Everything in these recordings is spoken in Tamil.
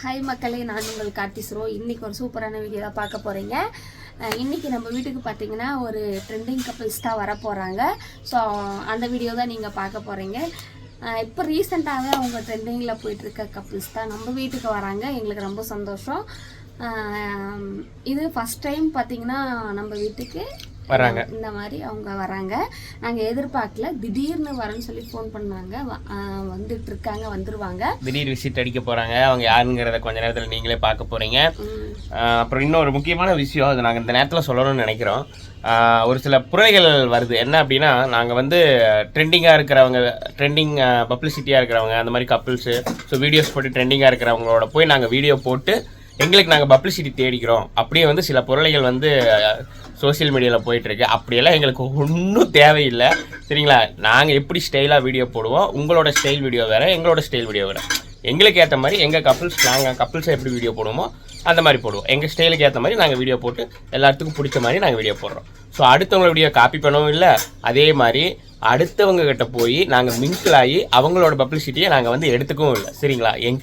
ஹாய் மக்களே நான் உங்கள் கார்த்திஸ்ரோ இன்றைக்கி ஒரு சூப்பரான வீடியோ தான் பார்க்க போகிறீங்க இன்னைக்கு நம்ம வீட்டுக்கு பார்த்தீங்கன்னா ஒரு ட்ரெண்டிங் கப்பிள்ஸ் தான் வர போகிறாங்க ஸோ அந்த வீடியோ தான் நீங்கள் பார்க்க போகிறீங்க இப்போ ரீசெண்டாகவே அவங்க ட்ரெண்டிங்கில் போயிட்டுருக்க கப்பிள்ஸ் தான் நம்ம வீட்டுக்கு வராங்க. எங்களுக்கு ரொம்ப சந்தோஷம். இது ஃபஸ்ட் டைம் பார்த்தீங்கன்னா நம்ம வீட்டுக்கு வராங்க. இந்த மாதிரி அவங்க வராங்க. நாங்கள் எதிர்பார்க்கல. திடீர்னு வரேன்னு சொல்லி ஃபோன் பண்ணாங்க. வந்துட்டு இருக்காங்க வந்துருவாங்க. திடீர் விசிட் அடிக்க போறாங்க. அவங்க யாருங்கிறத கொஞ்ச நேரத்தில் நீங்களே பார்க்க. ஆஹ் அப்புறம் இன்னொரு முக்கியமான விஷயம் அது நாங்கள் இந்த நேரத்தில் சொல்லணும்னு நினைக்கிறோம். ஒரு சில புரைகள் வருது. என்ன அப்படின்னா நாங்கள் வந்து ட்ரெண்டிங்காக இருக்கிறவங்க ட்ரெண்டிங் பப்ளிசிட்டியாக இருக்கிறவங்க அந்த மாதிரி கப்புள்ஸு ஸோ வீடியோஸ் போட்டு ட்ரெண்டிங்காக இருக்கிறவங்களோட போய் நாங்கள் வீடியோ போட்டு எங்களுக்கு நாங்கள் பப்ளிசிட்டி தேடிக்கிறோம். அப்படியே வந்து சில பொருளைகள் வந்து சோஷியல் மீடியாவில் போயிட்டுருக்கு அப்படியெல்லாம் எங்களுக்கு ஒன்றும் தேவையில்லை. சரிங்களா? நாங்கள் எப்படி ஸ்டைலாக வீடியோ போடுவோம் உங்களோட ஸ்டைல் வீடியோ வேறு எங்களோட ஸ்டைல் வீடியோ வேறு. எங்களுக்கு ஏற்ற மாதிரி எங்கள் கப்புள்ஸ் நாங்கள் கப்புள்ஸை எப்படி வீடியோ போடுவோமோ அந்த மாதிரி போடுவோம். எங்கள் ஸ்டைலுக்கு ஏற்ற மாதிரி நாங்கள் வீடியோ போட்டு எல்லாத்துக்கும் பிடிச்ச மாதிரி நாங்கள் வீடியோ போடுறோம். ஸோ அடுத்தவங்கள வீடியோ காப்பி பண்ணவும் இல்லை. அதே மாதிரி அடுத்தவங்க கிட்ட போய் நாங்கள் மிங்கிள் ஆகி அவங்களோட பப்ளிசிட்டியை நாங்கள் வந்து எடுத்துக்கவும் இல்லை. சரிங்களா? எங்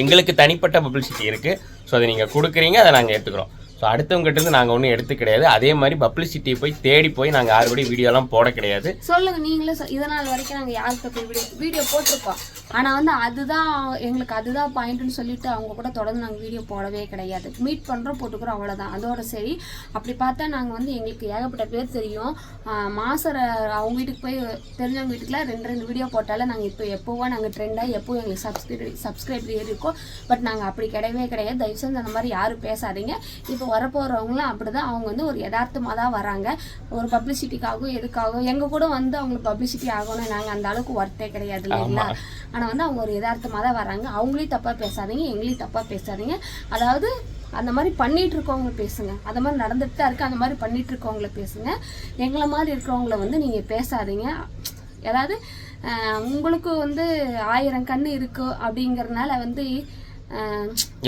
எங்களுக்கு தனிப்பட்ட பப்ளிசிட்டி இருக்குது ஸோ அதை நீங்கள் கொடுக்குறீங்க அதை நாங்கள் எடுத்துக்கிறோம். ஸோ அடுத்தவங்ககிட்ட இருந்து நாங்கள் ஒன்றும் எடுத்து கிடையாது. அதே மாதிரி பப்ளிசிட்டி போய் தேடி போய் நாங்கள் யாருபடி வீடியோலாம் போட கிடையாது. சொல்லுங்க நீங்களே இதனால் வரைக்கும் நாங்கள் யார்கிட்ட போய் வீடியோ வீடியோ போட்டிருக்கோம். ஆனால் வந்து அதுதான் எங்களுக்கு அதுதான் பாயிண்ட்னு சொல்லிட்டு அவங்க கூட தொடர்ந்து நாங்கள் வீடியோ போடவே கிடையாது. மீட் பண்ணுறோம் போட்டுக்கிறோம் அவ்வளோதான் அதோட சரி. அப்படி பார்த்தா நாங்கள் வந்து எங்களுக்கு ஏகப்பட்ட பேர் தெரியும். மாசர அவங்க வீட்டுக்கு போய் தெரிஞ்சவங்க வீட்டுக்குலாம் ரெண்டு ரெண்டு வீடியோ போட்டாலும் நாங்கள் இப்போ எப்போவோ நாங்கள் ட்ரெண்டாக எப்போ எங்களுக்கு சப்ஸ்கிரைப் சப்ஸ்கிரைப் ஏறி இருக்கோம். பட் நாங்கள் அப்படி கிடையவே கிடையாது. தயவுசெய்து அந்த மாதிரி யாரும் பேசாதீங்க. இப்போ வரப்போகிறவங்களும் அப்படி தான் அவங்க வந்து ஒரு யதார்த்தமாக தான் வராங்க. ஒரு பப்ளிசிட்டிக்காகவும் எதுக்காகவும். எங்கள் கூட வந்து அவங்களுக்கு பப்ளிசிட்டி ஆகணும் நாங்கள் அந்த அளவுக்கு ஒர்த்தே கிடையாது இல்லைங்களா? ஆனால் வந்து அவங்க ஒரு யதார்த்தமாக தான் வராங்க. அவங்களையும் தப்பாக பேசாதீங்க எங்களையும் தப்பாக பேசாதீங்க. அதாவது அந்த மாதிரி பண்ணிட்டு இருக்கவங்க பேசுங்க. அந்த மாதிரி நடந்துட்டு தான் இருக்கு. அந்த மாதிரி பண்ணிட்டு இருக்கவங்கள பேசுங்க. எங்களை மாதிரி இருக்கிறவங்கள வந்து நீங்கள் பேசாதீங்க. அதாவது அஹ், உங்களுக்கு வந்து ஆயிரம் கண்ணு இருக்கு அப்படிங்கறதுனால வந்து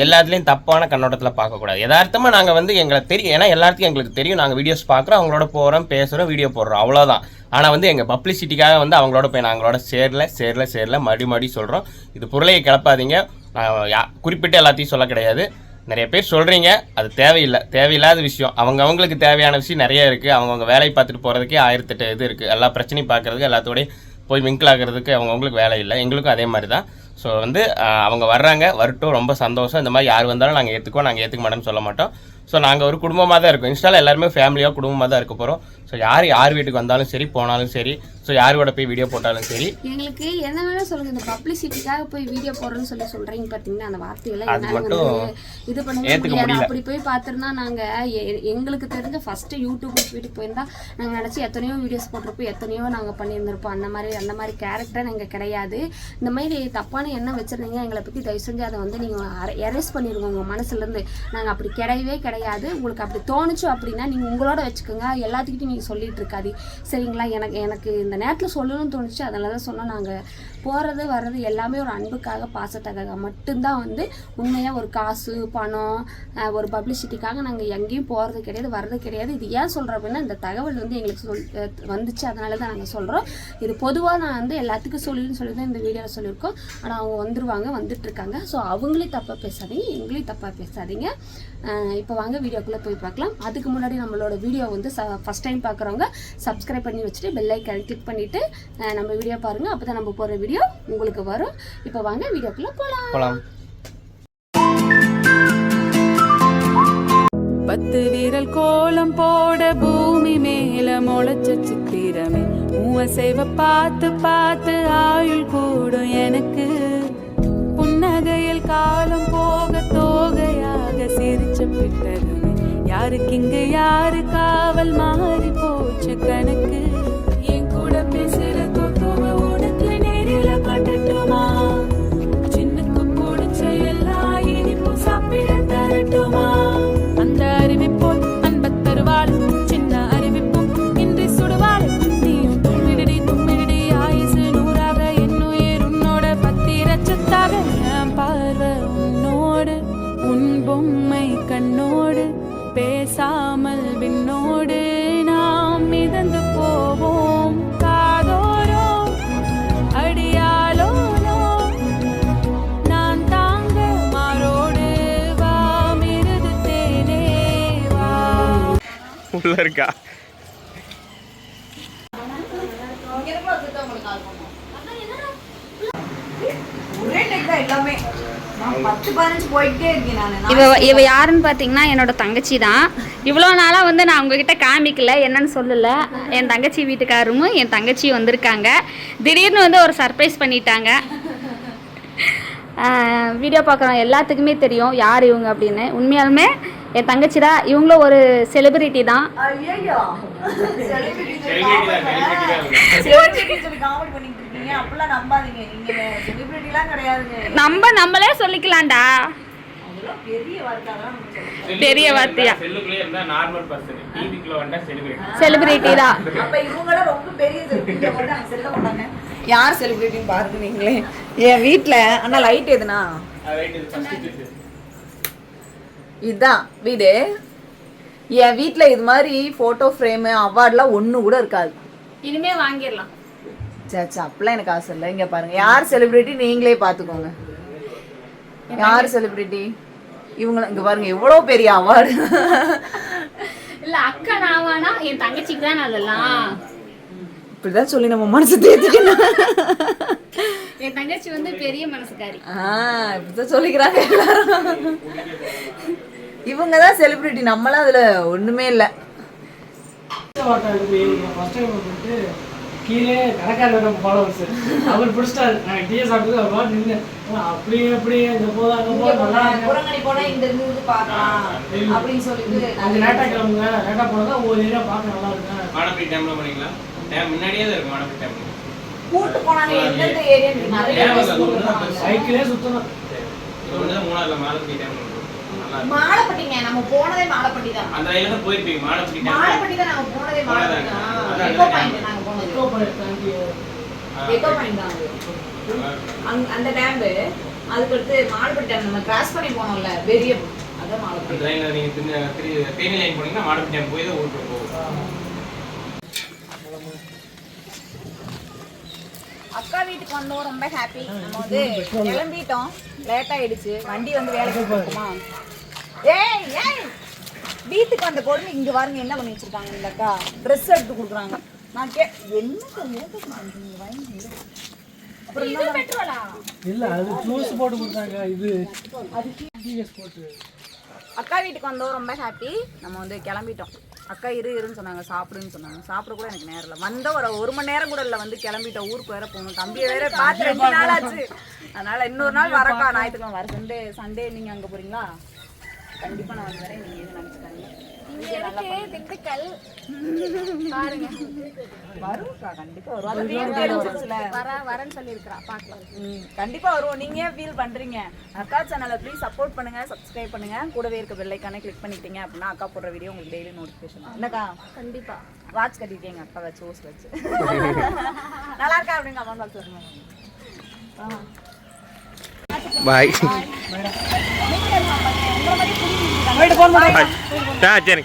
எல்லாத்துலேயும் தப்பான கண்ணோட்டத்தில் பார்க்கக்கூடாது யதார்த்தமாக நாங்கள் வந்து எங்களை தெரியும் ஏன்னா எல்லாத்துக்கும் எங்களுக்கு தெரியும். நாங்கள் வீடியோஸ் பார்க்குறோம் அவங்களோட போகிறோம் பேசுகிறோம் வீடியோ போடுறோம். அவ்வளோதான் ஆனால் வந்து எங்கள் பப்ளிசிட்டிக்காக வந்து அவங்களோட போய் நாங்களோட சேரல சேரல சேரல மறுபடி மறுபடி சொல்கிறோம் இது பொருளையை கிளப்பாதீங்க. நான் யா- குறிப்பிட்டு எல்லாத்தையும் சொல்ல கிடையாது. நிறைய பேர் சொல்கிறீங்க அது தேவையில்லை. தேவையில்லாத விஷயம். அவங்க அவங்களுக்கு தேவையான விஷயம் நிறைய இருக்குது அவங்கவுங்க வேலையை பார்த்துட்டு போகிறதுக்கே ஆயிரத்தெட்டு இது இருக்குது எல்லா பிரச்சனையும் பார்க்குறதுக்கு எல்லாத்தோடய போய் மிங்கிள் ஆகிறதுக்கு அவங்கவுங்களுக்கு வேலை இல்லை. எங்களுக்கும் அதே மாதிரி தான் ஸோ வந்து அவங்க வர்றாங்க வரட்டும் ரொம்ப சந்தோஷம். இந்த மாதிரி யார் வந்தாலும் நாங்கள் ஏற்றுக்குவோம் நாங்கள் ஏற்றுக்க மாட்டோம்னு சொல்ல மாட்டோம். ஸோ நாங்கள் ஒரு குடும்பமாக தான் இருக்கோம். இன்ஸ்டாவில் எல்லாருமே ஃபேமிலியாக குடும்பமாக தான் இருக்க போகிறோம் ஸோ யார் யார் வீட்டுக்கு வந்தாலும் சரி போனாலும் சரி ஸோ யார் கூட போய் வீடியோ போட்டாலும் சரி. எங்களுக்கு என்ன வேணா சொல்லுங்க. இந்த பப்ளிசிட்டிக்காக போய் வீடியோ போடுறோம்னு சொல்லி சொல்றீங்க பாத்தீங்கன்னா அந்த வார்த்தையெல்லாம் அது மட்டும் இது ஏத்துக்க முடியாது. அப்படி போய் பார்த்திருந்தா நாங்க எ- எங்களுக்கு தெரிஞ்ச ஃபர்ஸ்ட் யூடியூப் வீட்டுக்கு போயிருந்தா நாங்க நினைச்சு எத்தனையோ வீடியோஸ் போட்டிருப்போம். எத்தனையோ நாங்க பண்ணியிருந்திருப்போம். அந்த மாதிரி அந்த மாதிரி கேரக்டர் நாங்க கிடையாது. இந்த மாதிரி தப்பான எண்ணம் வச்சிருந்தீங்க எங்களை பத்தி தயவு செஞ்சு அதை வந்து நீங்க எரேஸ் பண்ணிருங்க. உங்க மனசுல இருந்து. நாங்க அப்படி கிடையவே கிடையாது. கிடையாது. உங்களுக்கு அப்படி தோணுச்சு அப்படின்னா நீங்கள் உங்களோட வச்சுக்கோங்க. எல்லாத்துக்கிட்டையும் நீங்கள் சொல்லிகிட்டு இருக்காது சரிங்களா? எனக்கு எனக்கு இந்த நேரத்தில் சொல்லணும்னு தோணுச்சு. அதனால தான் சொன்னோம் நாங்கள் போகிறது வர்றது எல்லாமே ஒரு அன்புக்காக பாசத்துக்காக மட்டும்தான் வந்து உண்மையாக ஒரு காசு பணம் ஒரு பப்ளிசிட்டிக்காக நாங்கள் எங்கேயும் போகிறது கிடையாது வர்றது கிடையாது. இது ஏன் சொல்கிறோம் அப்படின்னா இந்த தகவல் வந்து எங்களுக்கு சொல் வந்துச்சு. அதனால தான் நாங்கள் சொல்கிறோம் இது பொதுவாக நான் வந்து எல்லாத்துக்கும் சொல்லின்னு சொல்லி தான் இந்த வீடியோவில் சொல்லியிருக்கோம். ஆனால் அவங்க வந்துருவாங்க வந்துட்டுருக்காங்க. ஸோ அவங்களையும் தப்பாக பேசாதீங்க. எங்களையும் தப்பாக பேசாதீங்க. இப்போ வாங்க வீடியோக்குள்ளே போய் பார்க்கலாம். அதுக்கு முன்னாடி நம்மளோட வீடியோ வந்து ச ஃபஸ்ட் டைம் பார்க்குறவங்க சப்ஸ்கிரைப் பண்ணி வச்சுட்டு பெல்லைக்கன் கிளிக் பண்ணிவிட்டு நம்ம வீடியோ பாருங்கள் அப்போ தான் நம்ம போகிற வீடியோ உங்களுக்கு வரும். இப்போ வாங்க வீடியோக்குள்ளே போகலாம் போகலாம் பத்து விரல் கோலம் போட பூமி மேல முளைச்ச சித்திரமே. மூவசைவ பார்த்து பார்த்து ஆயுள் கூடும் எனக்கு. புன்னகையில் காலம் போக தோகையாக சிரிச்ச பிட்டகமே யாருக்கு இங்கு யாரு காவல் மாறி நான் இவ இவ யாருன்னு பார்த்தீங்கன்னா என்னோட தங்கச்சி தான் இவ்வளோ நாளாக வந்து நான் உங்ககிட்ட காமிக்கல என்னன்னு சொல்லல. என் தங்கச்சி வீட்டுக்காரரும் என் தங்கச்சியும் வந்திருக்காங்க. திடீர்னு வந்து ஒரு சர்ப்ரைஸ் பண்ணிட்டாங்க. வீடியோ பார்க்குறோம் எல்லாத்துக்குமே தெரியும் யார் இவங்க அப்படின்னு. உண்மையாலுமே என் தங்கச்சி தான் இவங்களும் ஒரு செலிபிரிட்டி தான். நம்ம நம்மளே சொல்லிக்கலாம்டா. அதெல்லாம் பெரிய வார்த்தையா? செலிபிரிட்டி தான். யார் செலிபிரிட்டின்னு பாருங்க நீங்களே என் வீட்ல அண்ணா லைட் எதுனா? இதுதான் வீடு. என் வீட்ல இது மாதிரி போட்டோ ஃப்ரேமு அவார்ட்லாம் ஒண்ணு கூட இருக்காது. இனிமே வாங்கிடலாம். சேச்சா அப்படிலாம் எனக்கு ஆசை இல்லை. இங்க பாருங்க யார் செலிபிரிட்டி நீங்களே பாத்துக்கோங்க யார் செலிபிரிட்டி இவங்க இங்க பாருங்க எவ்வளவு பெரிய அவார்டு இல்ல அக்கா நாவானா என் தங்கச்சிக்கு தான் அதெல்லாம். இப்படிதான் சொல்லி நம்ம மனசு தேத்திக்கணும். என் தங்கச்சி வந்து பெரிய மனசுக்காரி. ஆஹ் இப்படிதான் சொல்லிக்கிறாங்க எல்லாரும். இவங்க தான் செலிபிரிட்டி நம்மளாம் அதுல ஒண்ணுமே இல்லை. ஃபர்ஸ்ட் டைம் வந்துட்டு கீழே கடைக்காரர் நம்ம ஃபாலோவர்ஸ் அவர் பிடிச்சிட்டாரு நாங்கள் டீ சாப்பிட்டு அவர் பாட்டு நின்று அப்படி அப்படி அங்கே போதா அங்கே போதா நல்லா புறங்கணி போனா இந்த இருந்து பார்க்கலாம். அப்படின்னு சொல்லிட்டு கொஞ்சம் லேட்டாக கிளம்புங்க லேட்டாக போனால் தான் ஒவ்வொரு ஏரியா பார்க்க நல்லா இருக்கு மாடப்பி டைம்ல பண்ணிக்கலாம் டைம் முன்னாடியே தான் இருக்கு மாடப்பி டைம் கூட்டு போனாங்க எந்தெந்த ஏரியா நிறைய. சைக்கிளே தான் மூணாவது மாடப்பி டைம் நல்லா இருக்கு மாலைப்பட்டிங்க நம்ம போனதே மாலைப்பட்டி தான் அந்த வயல தான் போயிருப்பீங்க மாடப்பி டைம். மாலைப்பட்டி தான் நாங்க போனதே மாலைப்பட்டி தான் எக்கோ பாயிண்ட் நாங்க போனது. எக்கோ பாயிண்ட் எக்கோ பாயிண்ட் தான் அது. அந்த டேம் அதுக்கு அடுத்து மாலைப்பட்டி டேம் நம்ம கிராஸ் பண்ணி போனோம்ல பெரிய அதான் மாலைப்பட்டி. லைன்ல நீங்க தேனி லைன் போனீங்கன்னா மாடப்பி டைம் போய் தான் ஊருக்கு போகும். அக்கா வீட்டுக்கு வந்தோம் ரொம்ப ஹாப்பி நம்ம வந்து கிளம்பிட்டோம். லேட் ஆயிடுச்சு. வண்டி வந்து வேலைக்கு போகுமா ஏய் ஏய். வீட்டுக்கு வந்த கொடுமை இங்க பாருங்க என்ன பண்ணி வச்சிருக்காங்க இந்த அக்கா ட்ரெஸ் எடுத்து கொடுக்குறாங்க. நான் கே என்ன இல்லை அது க்ளோஸ் போட்டு கொடுத்தாங்க இது டிஎஸ் போட்டு. அக்கா வீட்டுக்கு வந்தோம் ரொம்ப ஹாப்பி நம்ம வந்து கிளம்பிட்டோம். அக்கா இரு இருன்னு சொன்னாங்க சாப்பிடுன்னு சொன்னாங்க. சாப்பிட கூட எனக்கு நேரம் இல்லை. வந்த ஒரு ஒரு மணி நேரம் கூட இல்லை வந்து கிளம்பிட்டோம். ஊருக்கு வேற போகணும். தம்பியை வேற பார்த்து ரெண்டு நாள் ஆச்சு. அதனால இன்னொரு நாள் வரக்கா. ஞாயிற்றுக்கிழமை வர சண்டே சண்டே நீங்க அங்க போறீங்களா? கண்டிப்பா நான் வந்து வரேன். நீங்க எதுவும் திண்டுக்கல். பாருங்க. வரும்க்கா கண்டிப்பா வரும் அது வீடு தெரிஞ்சிருச்சுல வர வரேன்னு சொல்லியிருக்கிறா. பார்க்கலாம் ம், கண்டிப்பா வருவோம். நீங்க ஏன் ஃபீல் பண்றீங்க? அக்கா சேனலை ப்ளீஸ் சப்போர்ட் பண்ணுங்க சப்ஸ்கிரைப் பண்ணுங்க. கூடவே இருக்க பெல் ஐக்கானை கிளிக் பண்ணிட்டீங்க அப்படின்னா அக்கா போடுற வீடியோ உங்களுக்கு டெய்லி நோட்டிஃபிகேஷன் என்னக்கா? கண்டிப்பா. வாட்ச் கட்டிட்டே எங்க அக்கா வச்சு ஓஸ் வச்சு. நல்லா இருக்கா அம்மா பாக்ஸ் பாய் போயிட்டு போன் பண்ண. சரி.